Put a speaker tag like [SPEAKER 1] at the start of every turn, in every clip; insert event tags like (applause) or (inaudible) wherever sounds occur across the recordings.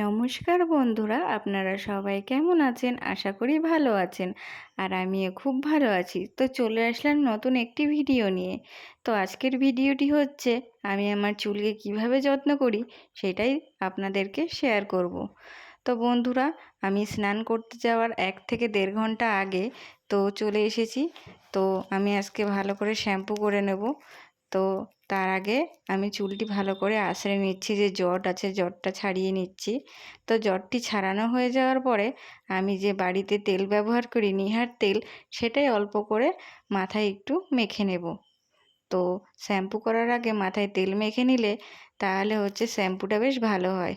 [SPEAKER 1] নমস্কার বন্ধুরা, আপনারা সবাই কেমন আছেন? আশা করি ভালো আছেন আর আমিও খুব ভালো আছি। তো চলে আসলাম নতুন একটি ভিডিও নিয়ে। তো আজকের ভিডিওটি হচ্ছে, আমি আমার চুলকে কীভাবে যত্ন করি সেটাই আপনাদেরকে শেয়ার করব। তো বন্ধুরা, আমি স্নান করতে যাওয়ার এক থেকে দেড় ঘণ্টা আগে তো চলে এসেছি। তো আমি আজকে ভালো করে শ্যাম্পু করে নেব। তো তার আগে আমি চুলটি ভালো করে আঁচড়ে নিচ্ছি, যে জট আছে জটটা ছাড়িয়ে নিচ্ছি। তো জটটি ছাড়ানো হয়ে যাওয়ার পরে আমি যে বাড়িতে তেল ব্যবহার করি, নিহার তেল, সেটাই অল্প করে মাথায় একটু মেখে নেব। তো শ্যাম্পু করার আগে মাথায় তেল মেখে নিলে তাহলে হচ্ছে শ্যাম্পুটা বেশ ভালো হয়।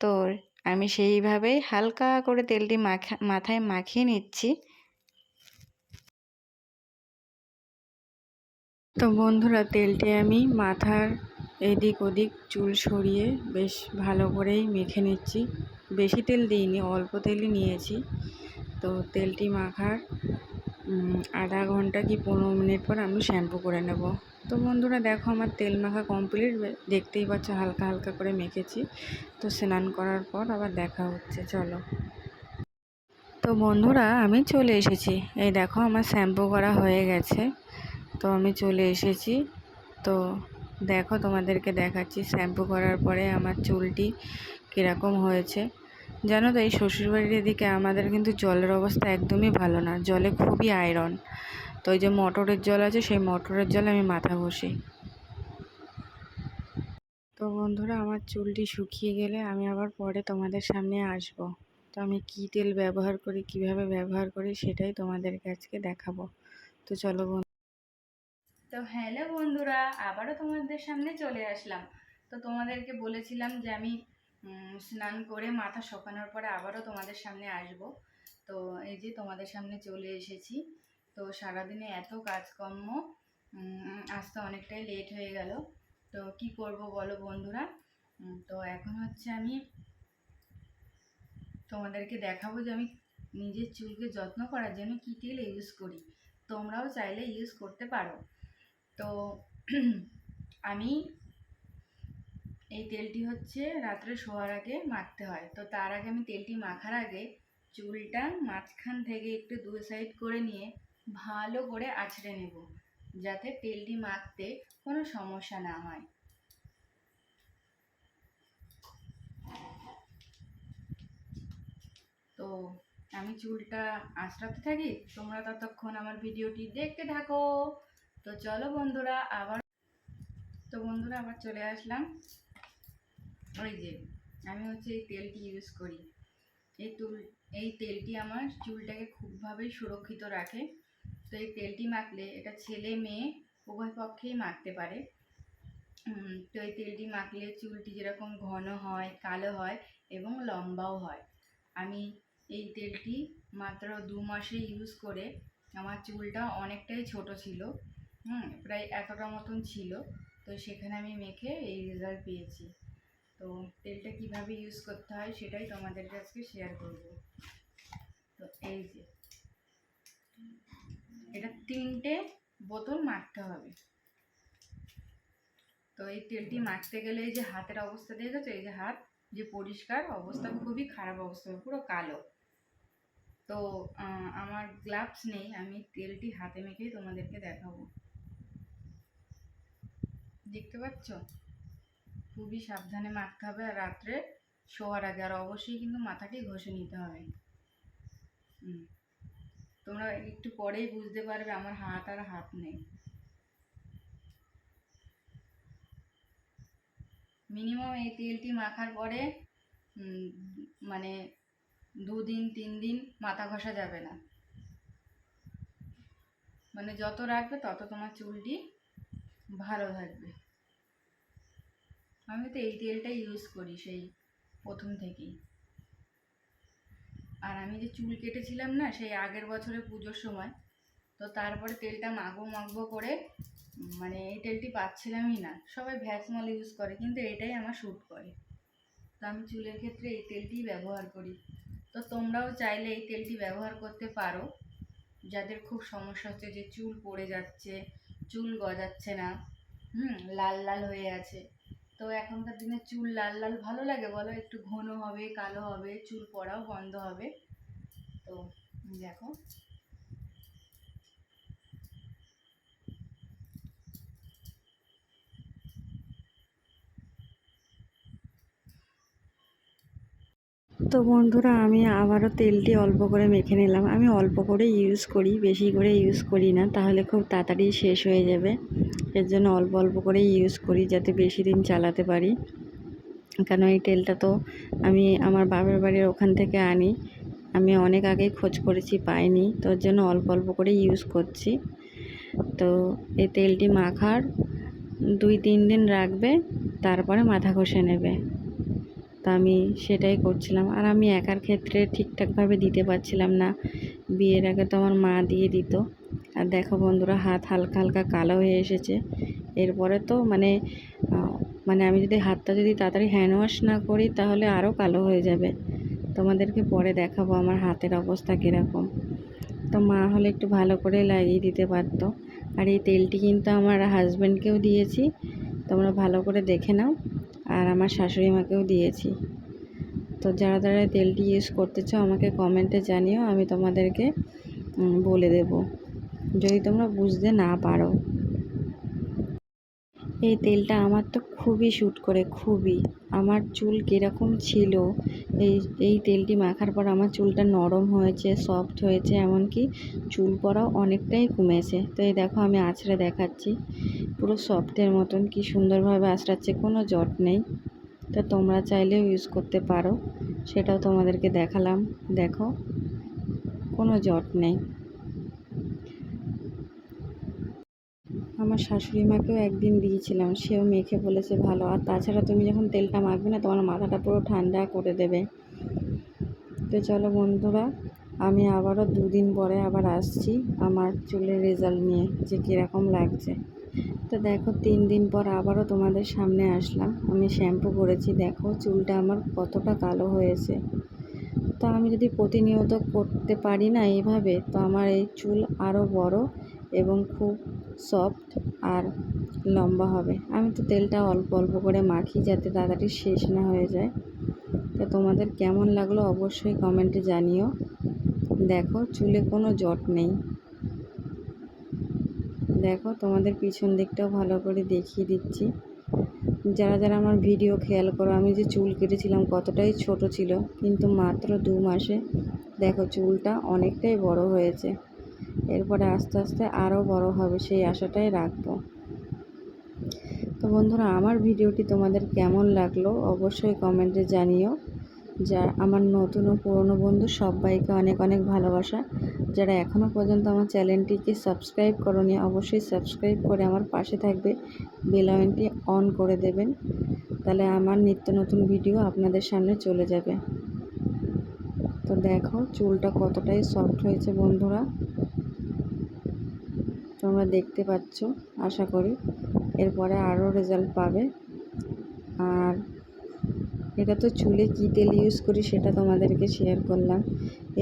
[SPEAKER 1] তো আমি সেইভাবেই হালকা করে তেলটি মাখা, মাথায় মাখিয়ে নিচ্ছি। তো বন্ধুরা, তেলটি আমি মাথার এদিক ওদিক চুল সরিয়ে বেশ ভালো করেই মেখে নিচ্ছি। বেশি তেল দিইনি, অল্প তেলই নিয়েছি। তো তেলটি মাখার আধা ঘণ্টা কি পনেরো মিনিট পর আমি শ্যাম্পু করে নেব। তো বন্ধুরা, দেখো আমার তেল মাখা কমপ্লিট। দেখতেই পাচ্ছ হালকা হালকা করে মেখেছি। তো স্নান করার পর আবার দেখা হচ্ছে, চলো। তো বন্ধুরা, আমি চলে এসেছি। এই দেখো আমার শ্যাম্পু করা হয়ে গেছে। তো আমি চলে এসেছি। তো দেখো তোমাদেরকে দেখাচ্ছি শ্যাম্পু করার পরে আমার চুলটি কীরকম হয়েছে। জানো তো এই শ্বশুরবাড়ির এদিকে আমাদের কিন্তু জলের অবস্থা একদমই ভালো না, জলে খুবই আয়রন তো ওই যে মোটরের জল আছে, সেই মোটরের জলে আমি মাথা ঘষি। তো বন্ধুরা, আমার চুলটি শুকিয়ে গেলে আমি আবার পরে তোমাদের সামনে আসব। তো আমি কী তেল ব্যবহার করি, কীভাবে ব্যবহার করি, সেটাই তোমাদেরকে আজকে দেখাবো। তো চলো তো হ্যালো বন্ধুরা, আবারও তোমাদের সামনে চলে আসলাম। তো তোমাদেরকে বলেছিলাম যে আমি স্নান করে মাথা শোকানোর পরে আবারও তোমাদের সামনে আসব। তো এই যে তোমাদের সামনে চলে এসেছি। তো সারাদিনে এত কাজকর্ম আসতে অনেকটাই লেট হয়ে গেল। তো কি করব বলো বন্ধুরা? তো এখন হচ্ছে আমি তোমাদেরকে দেখাবো যে আমি নিজের চুলকে যত্ন করার জন্য কী তেল ইউজ করি। তোমরাও চাইলে ইউজ করতে পারো। তো (clears throat) আমি এই তেলটি হচ্ছে রাত্রে শোয়ার আগে মাখতে হয়। তো তার আগে আমি তেলটি মাখার আগে চুলটা মাঝখান থেকে একটু দু সাইড করে নিয়ে ভালো করে আছড়ে নেব, যাতে তেলটি মাখতে কোনো সমস্যা না হয়। তো আমি চুলটা আঁচড়াতে থাকি, তোমরা ততক্ষণ আমার ভিডিওটি দেখতে থাকো। তো চলো বন্ধুরা, আবার তো বন্ধুরা আবার চলে আসলাম। ওই যে, আমি হচ্ছে এই তেলটি ইউজ করি। এই তুল, এই তেলটি আমার চুলটাকে খুবভাবেই সুরক্ষিত রাখে। তো এই তেলটি মাখলে, এটা ছেলে মেয়ে, উভয় পক্ষেই মাখতে পারে। তো এই তেলটি মাখলে চুলটি যেরকম ঘন হয়, কালো হয় এবং লম্বাও হয়। আমি এই তেলটি মাত্র দু মাসে ইউজ করে, আমার চুলটা অনেকটাই ছোট ছিল। হুম। প্রায় এতটা মতন ছিল তো সেখানে আমি মেখে এই রেজাল্ট পেয়েছি। তো তেলটা কীভাবে ইউজ করতে হয় সেটাই তোমাদেরকে আজকে শেয়ার করব। তো এই যে এটা তিনটে বোতল মাখতে হবে। তো এই তেলটি মাখতে গেলে এই যে হাতের অবস্থা দেখেছ? এই যে হাত যে পরিষ্কার অবস্থা খুবই খারাপ অবস্থা পুরো কালো। তো আমার গ্লাভস নেই আমি তেলটি হাতে মেখেই তোমাদেরকে দেখাবো। দেখতে পাচ্ছ? খুবই সাবধানে মাখতে হবে আর রাত্রে শোয়ার আগে। আর অবশ্যই কিন্তু মাথাটি ঘষে নিতে হবে। তোমরা একটু পরেই বুঝতে পারবে আমার হাত আর হাত নেই। মিনিমাম এই তেলটি মাখার পরে মানে দুদিন তিন দিন মাথা ঘষা যাবে না। মানে যত রাখবে তত তোমার চুলটি ভালো থাকবে। আমি তো এই তেলটাই ইউজ করি সেই প্রথম থেকেই। আর আমি যে চুল কেটেছিলাম না, সেই আগের বছরে পুজোর সময়, তো তারপরে তেলটা মাখবো মাখবো করে মানে এই তেলটি পাচ্ছিলামই না। সবাই ভ্যাসমল ইউজ করে, কিন্তু এটাই আমার শ্যুট করে। তো আমি চুলের ক্ষেত্রে এই তেলটিই ব্যবহার করি। তো তোমরাও চাইলে এই তেলটি ব্যবহার করতে পারো। যাদের খুব সমস্যা হচ্ছে যে চুল পড়ে যাচ্ছে, চুল গজাচ্ছে না, হুম, লাল লাল হয়ে আছে তো এখনকার দিনে চুল লাল লাল ভালো লাগে বলো? একটু ঘন হবে, কালো হবে, চুল পড়াও, বন্ধ হবে। তো দেখো। তো বন্ধুরা, আমি আবারও তেলটি অল্প করে মেখে নিলাম। আমি অল্প করে ইউজ করি, বেশি করে ইউজ করি না। তাহলে খুব তাড়াতাড়ি শেষ হয়ে যাবে। এর জন্য অল্প অল্প করেই ইউজ করি যাতে বেশি দিন চালাতে পারি। কেন এই তেলটা তো আমি আমার বাবার বাড়ির ওখান থেকে আনি। আমি অনেক আগেই খোঁজ করেছি, পাইনি। তো ওর জন্য অল্প অল্প করে ইউজ করছি। তো এই তেলটি মাখার দুই তিন দিন রাখবে, তারপরে মাথা ঘষে নেবে। তো আমি সেটাই করছিলাম। আর আমি একার ক্ষেত্রে ঠিকঠাকভাবে দিতে পারছিলাম না। বিয়ের আগে তো আমার মা দিয়ে দিত। আর দেখো বন্ধুরা, হাত হালকা হালকা কালো হয়ে এসেছে। এরপরে তো মানে মানে আমি যদি হাতটা যদি তাড়াতাড়ি হ্যান্ড ওয়াশ না করি, তাহলে আরও কালো হয়ে যাবে। তোমাদেরকে পরে দেখাবো আমার হাতের অবস্থা কীরকম। তো মা হলে একটু ভালো করে লাগিয়ে দিতে পারতো। আর এই তেলটি কিন্তু আমার হাজব্যান্ডকেও দিয়েছি। তোমরা ভালো করে দেখে নাও। আর আমার শাশুড়ি মাকেও দিয়েছি। তো যারা যারা তেলটি ইউজ করতেছো আমাকে কমেন্টে জানিও। আমি তোমাদেরকে বলে দেব। যদি তোমরা বুঝতে না পারো। এই তেলটা আমার তো খুবই শ্যুট করে, খুবই। আমার চুল কীরকম ছিল, এই এই তেলটি মাখার পর আমার চুলটা নরম হয়েছে সফট হয়েছে, এমনকি চুল পড়াও অনেকটাই কমেছে। তো এই দেখো, আমি আছড়ে দেখাচ্ছি। পুরো সফটের মতন, কি সুন্দরভাবে আঁচড়াচ্ছে কোনো জট নেই। তো তোমরা চাইলেও ইউজ করতে পারো, সেটাও তোমাদেরকে দেখালাম। দেখো, কোনো জট নেই। আমার শাশুড়ি মাকেও একদিন দিয়েছিলাম, সেও মেখে বলেছে ভালো। আর তাছাড়া তুমি যখন তেলটা মাখবে না, তোমার মাথাটা পুরো ঠান্ডা করে দেবে। তো চলো বন্ধুরা, আমি আবারও দুদিন পরে আবার আসছি আমার চুলের রেজাল্ট নিয়ে, যে কীরকম লাগছে। তো দেখো, তিন দিন পর আবারও তোমাদের সামনে আসলাম। আমি শ্যাম্পু করেছি, দেখো চুলটা আমার কতটা কালো হয়েছে। তো আমি যদি প্রতিনিয়ত করতে পারি না এইভাবে তো আমার এই চুল আরও বড় এবং খুব সফট আর লম্বা হবে। আমি তো তেলটা অল্প অল্প করে মাখি যাতে তাড়াতাড়ি শেষ না হয়ে যায়। তো তোমাদের কেমন লাগল অবশ্যই কমেন্টে জানিও। দেখো, চুলে কোনো জট নেই। দেখো, তোমাদের পিছন দিকটাও ভালো করে দেখিয়ে দিচ্ছি। যারা যারা আমার ভিডিও খেয়াল করো, আমি যে চুল কেটেছিলাম কতটাই ছোট ছিল, কিন্তু মাত্র দু মাসে দেখো চুলটা অনেকটাই বড় হয়েছে। এরপরে আস্তে আস্তে আরও বড় হবে সেই আশাটাই রাখব। তো বন্ধুরা, আমার ভিডিওটি তোমাদের কেমন লাগল অবশ্যই কমেন্টে জানিও। যা আমার নতুন ও পুরনো বন্ধু সবাইকে অনেক অনেক ভালোবাসা। যারা এখনও পর্যন্ত আমার চ্যানেলটিকে সাবস্ক্রাইব করনি, অবশ্যই সাবস্ক্রাইব করে আমার পাশে থাকবে বেলাইনটি অন করে দেবেন। তাহলে আমার নিত্য নতুন ভিডিও আপনাদের সামনে চলে যাবে। তো দেখো, চুলটা কতটাই সফট হয়েছে বন্ধুরা। তোমরা দেখতে পাচ্ছ, আশা করি। এরপরে আরও রেজাল্ট পাবে। আর এটা তো চুলে কী তেল ইউজ করি সেটা তোমাদেরকে শেয়ার করলাম।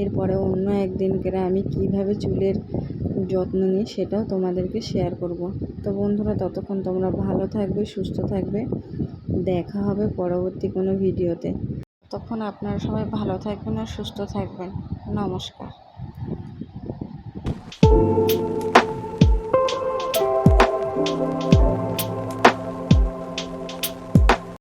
[SPEAKER 1] এরপরে অন্য একদিন করে আমি কীভাবে চুলের যত্ন নিই সেটাও তোমাদেরকে শেয়ার করব। তো বন্ধুরা, ততক্ষণ তোমরা ভালো থাকবে, সুস্থ থাকবে। দেখা হবে পরবর্তী কোনো ভিডিওতে। তখন আপনারা সবাই ভালো থাকবেন আর সুস্থ থাকবেন। নমস্কার।